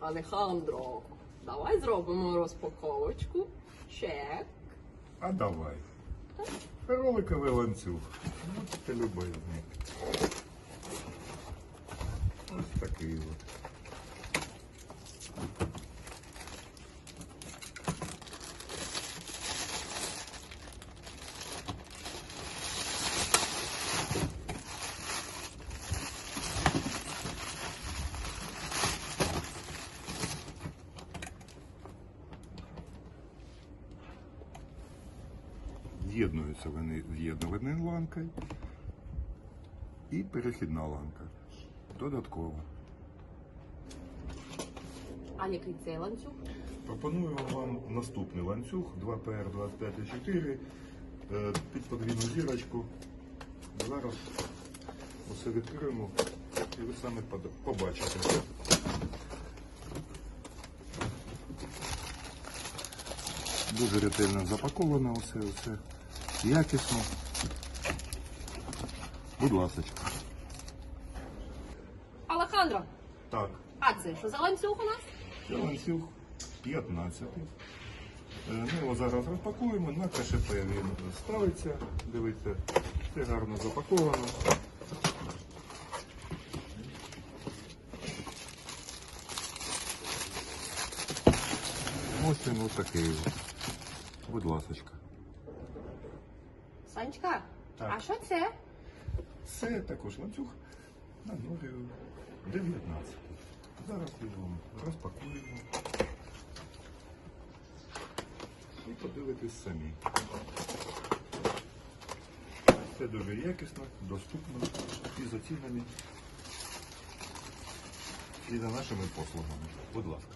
Алехандро, давай зробимо розпаковочку. Чек. А давай. Роликовий ланцюг. Любезні. Ось З'єднуються вони з'єднувальною ланкою і перехідна ланка. Додатково. А який цей ланцюг? Пропоную вам наступний ланцюг 2PR 25,4 е, під подвійну зірочку. Зараз усе відкриємо і ви самі побачите. Дуже ретельно запаковано усе, усе якісно. Будь ласочка. Алехандро, Так, а це що за ланцюг у нас? Це ланцюг 15. Е, Ми його зараз розпакуємо, на КШП він ставиться. Дивіться, все гарно запаковано. Ось він ось такий. от. Будь ласочка. Санечка, Так. а що це? Це також ланцюг на номері 19. Зараз його розпакуємо. І подивитись самі. Все дуже якісно, доступно і за цінами, і за нашими послугами. Будь ласка.